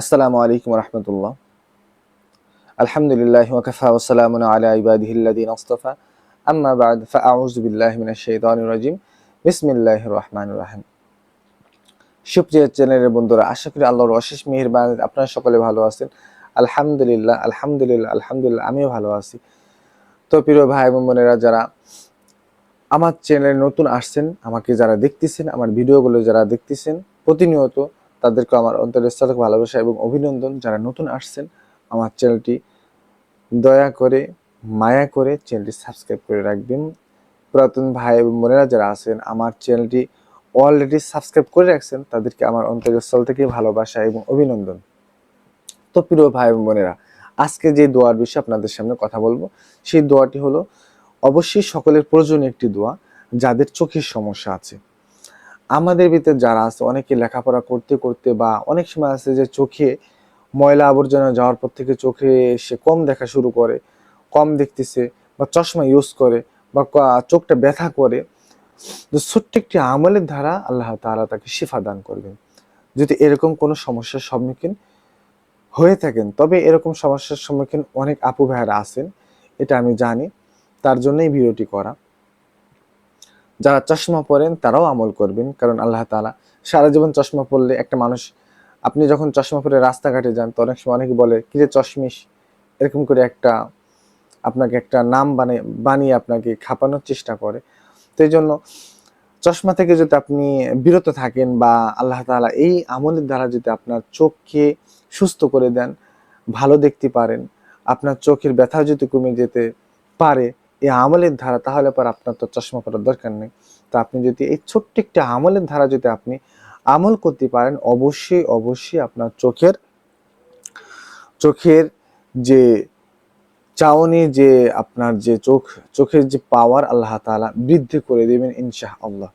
আসসালামু আলাইকুম রহমতুল্লাহ। আলহামদুলিল্লাহ ওয়াকাফা ওসালামুন আলা ইবাদিহিল্লাদিন আস্তফা। আম্মা বাদ, ফাআউযু বিল্লাহি মিনাশ শাইতানির রাজিম। বিসমিল্লাহির রহমানির রহিম। সুপ্রিয় চ্যানেলের বন্ধুরা, আশা করি আল্লাহর অশেষ মেহেরবান আপনারা সকলে ভালো আছেন। আলহামদুলিল্লাহ আলহামদুলিল্লাহ আলহামদুলিল্লাহ, আমিও ভালো আছি। তো প্রিয় ভাই এবং বোনেরা, যারা আমার চ্যানেলে নতুন আসছেন, আমাকে যারা দেখতেছেন, আমার ভিডিওগুলো যারা দেখতেছেন, প্রতিনিয়ত তাদেরকে আমার অন্তরের স্থলক ভালোবাসা এবং অভিনন্দন যারা নতুন আসছেন, আমার চ্যানেলটি দয়া করে, মায়া করে চ্যানেলটি সাবস্ক্রাইব করে রাখবেন। পুরাতন ভাই এবং বোনেরা যারা আছেন, আমার চ্যানেলটি অলরেডি সাবস্ক্রাইব করে রাখছেন, তাদেরকে আমার অন্তরের স্থল থেকে ভালোবাসা এবং অভিনন্দন। তো প্রিয় ভাই এবং বোনেরা, আজকে যে দোয়ার বিষয়ে আপনাদের সামনে কথা বলব, সেই দোয়াটি হলো, অবশ্যই সকলের প্রয়োজনীয় একটি দোয়া, যাদের চোখের সমস্যা আছে। আমাদের ভিতরে যারা আছে, অনেকে লেখাপড়া করতে করতে বা অনেক সময় আছে যে চোখে ময়লা আবর্জনা যাওয়ার পর থেকে চোখে সে কম দেখা শুরু করে, কম দেখতেছে বা চশমা ইউজ করে বা চোখটা ব্যথা করে ছোট্ট একটি আমলের দ্বারা আল্লাহ তাআলা তাকে শিফা দান করবেন। যদি এরকম কোনো সমস্যার সম্মুখীন হয়ে থাকেন, তবে এরকম সমস্যার সম্মুখীন অনেক আপু ভাইয়ারা আছেন, এটা আমি জানি, তার জন্যই ভিডিওটি করা। যারা চশমা পরেন, তারাও আমল করবেন। কারণ আল্লাহ তাআলা সারা জীবন চশমা পরলে একটা মানুষ, আপনি যখন চশমা পরে রাস্তাঘাটে যান, তো অনেক সময় অনেকে বলে, কিরে চশমিশ? এরকম করে একটা, আপনাকে একটা নাম বানিয়ে বানিয়ে আপনাকে খাপানোর চেষ্টা করে। তো এই জন্য চশমা থেকে যদি আপনি বিরত থাকেন বা আল্লাহ তাআলা এই আমলের দ্বারা যদি আপনার চোখকে সুস্থ করে দেন, ভালো দেখতে পারেন, আপনার চোখের ব্যথা যদি কমে যেতে পারে এই আমলের ধারা, তাহলে পর আপনার তো চশমা পরার দরকার নেই। তো আপনি যদি এই ছোট্ট একটা আমলের ধারা যদি আপনি আমল করতে পারেন, অবশ্যই অবশ্যই আপনার চোখের চোখের যে চাউনি যে আপনার যে চোখ, চোখের যে পাওয়ার আল্লাহ তাআলা বৃদ্ধি করে দেবেন ইনশাহ আল্লাহ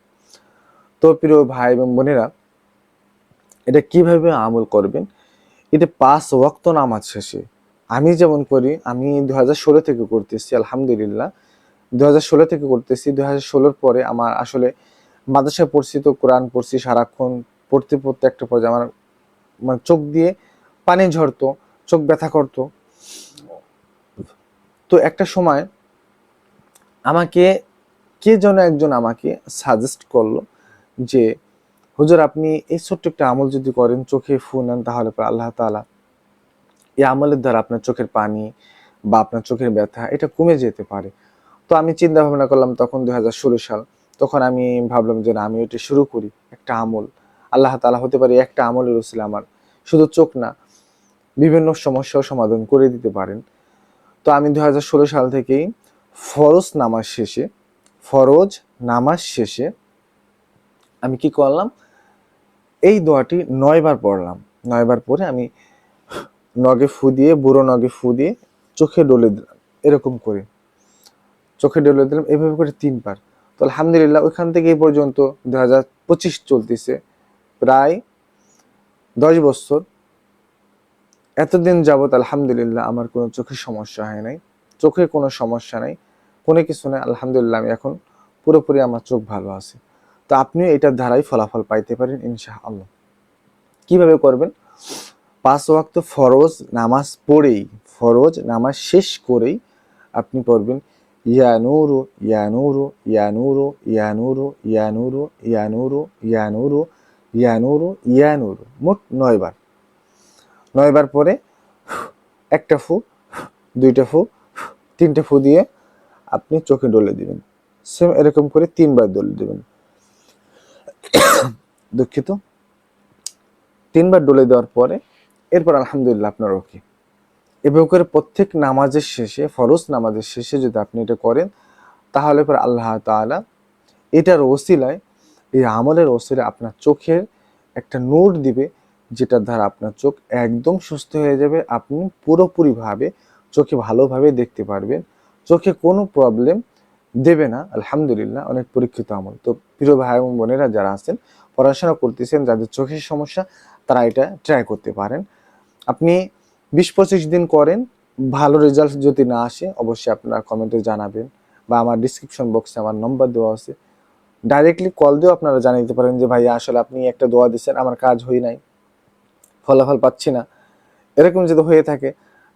তো প্রিয় ভাই এবং বোনেরা, এটা কীভাবে আমল করবেন? এটা পাঁচ ওয়াক্ত নামাজ শেষে আমি যেমন করি, আমি দু হাজার ষোলো থেকে করতেছি, আলহামদুলিল্লাহ। দু হাজার ষোলো থেকে করতেছি দু হাজার ষোলোর পরে আমার আসলে মাদ্রাসায় পড়ছি তো, কোরআন পড়ছি সারাক্ষণ, পড়তে পড়তে একটা পর্যায়ে আমার মানে চোখ দিয়ে পানি ঝরতো, চোখ ব্যথা করতো। তো একটা সময় আমাকে কে যেন একজন আমাকে সাজেস্ট করল যে, হুজুর, আপনি এই ছোট্ট একটা আমল যদি করেন, চোখে ফু নেন তাহলে আল্লাহ তাআলা এই আমলের দ্বারা আপনার চোখের পানি বা আপনার চোখের ব্যথা, এটা কমে যেতে পারে। তো আমি চিন্তা ভাবনা করলাম তখন দুই হাজার ষোলো সাল, তখন আমি ভাবলাম যে না আমি এটা শুরু করি, একটা আমল। আল্লাহ তাআলা হতে পারে একটা আমলের উসিলা আমার। শুধু চোখ না, বিভিন্ন সমস্যাও সমাধান করে দিতে পারেন। তো আমি দু হাজার ষোলো সাল থেকেই ফরজ নামাজ শেষে, ফরজ নামাজ শেষে আমি কি করলাম? এই দোয়াটি নয়বার পড়লাম। নয়বার পরে আমি নগে ফু দিয়ে, বুড়ো নগে ফু দিয়ে চোখে ডলে দিলাম, এরকম করে। চোখে ডলে দিলাম, এভাবে করে তিনবার। তো আলহামদুলিল্লাহ, ওইখান থেকে এই পর্যন্ত দু হাজার পঁচিশ চলতেছে। প্রায় দশ বছর। এতদিন যাবত আলহামদুলিল্লাহ আমার কোনো চোখের সমস্যা হয় নাই। চোখে কোনো সমস্যা নাই, কোনো কিছু নেই। আলহামদুলিল্লাহ, আমি এখন পুরোপুরি আমার চোখ ভালো আছে। তো আপনিও এটার দ্বারাই ফলাফল পাইতে পারেন ইনশা আল্লাহ কীভাবে করবেন? পাঁচ ওয়াক্ত ফরজ নামাজ পড়েই, ফরজ নামাজ শেষ করেই আপনি পড়বেন ইয়ানুরু ইয়ানুরু ইয়ানুরু ইয়ানুরু ইয়ানুরু ইয়ানুরু ইয়ানুরু ইয়ানুরু ইয়ানুরু মোট নয়বার নয়বার পরে একটা ফু, দুইটা ফু, তিনটে ফু দিয়ে আপনি চোখে ডলে দিবেন। সেম এরকম করে তিনবার ডলে দিবেন। দুঃখিত। তিনবার ডলে দেওয়ার পরে এরপর আলহামদুলিল্লাহ আপনার ওকে। এভাবে করে প্রত্যেক নামাজের শেষে, ফরজ নামাজের শেষে যদি আপনি এটা করেন, তাহলে পর আল্লাহ তাআলা এটার ওসিলায়, এই আমলের ওসিলায় আপনার চোখের একটা নূর দিবে, যেটার দ্বারা আপনার চোখ একদম সুস্থ হয়ে যাবে, আপনি পুরোপুরিভাবে চোখে ভালোভাবে দেখতে পারবেন। চোখে কোনো প্রবলেম দেবে না, আলহামদুলিল্লাহ, অনেক পরীক্ষিত আমল। তো প্রিয় ভাই এবং বোনেরা যারা আছেন, পড়াশোনা করতেছেন, যাদের চোখের সমস্যা, তারা এটা ট্রাই করতে পারেন। আপনি বিশ পঁচিশ দিন করেন, ভালো রেজাল্ট যদি না আসে, অবশ্যই আপনারা কমেন্টে জানাবেন বা আমার ডিসক্রিপশন বক্সে আমার নম্বর দেওয়া আছে। ডাইরেক্টলি কল দিয়েও আপনারা জানিয়ে দিতে পারেন যে, ভাই, আসলে আপনি একটা দোয়া দিচ্ছেন আমার কাজ হই নাই, ফলাফল পাচ্ছি না। এরকম যদি হয়ে থাকে,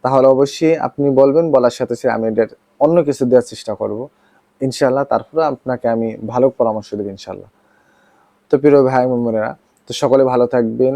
তাহলে অবশ্যই আপনি বলবেন, বলার সাথে সাথে আমি এটার অন্য কিছু দেওয়ার চেষ্টা করব। ইনশাল্লাহ তারপরে আপনাকে আমি ভালো পরামর্শ দেবো ইনশাল্লাহ তো প্রিয় ভাই বোনেরা, তো সকলে ভালো থাকবেন।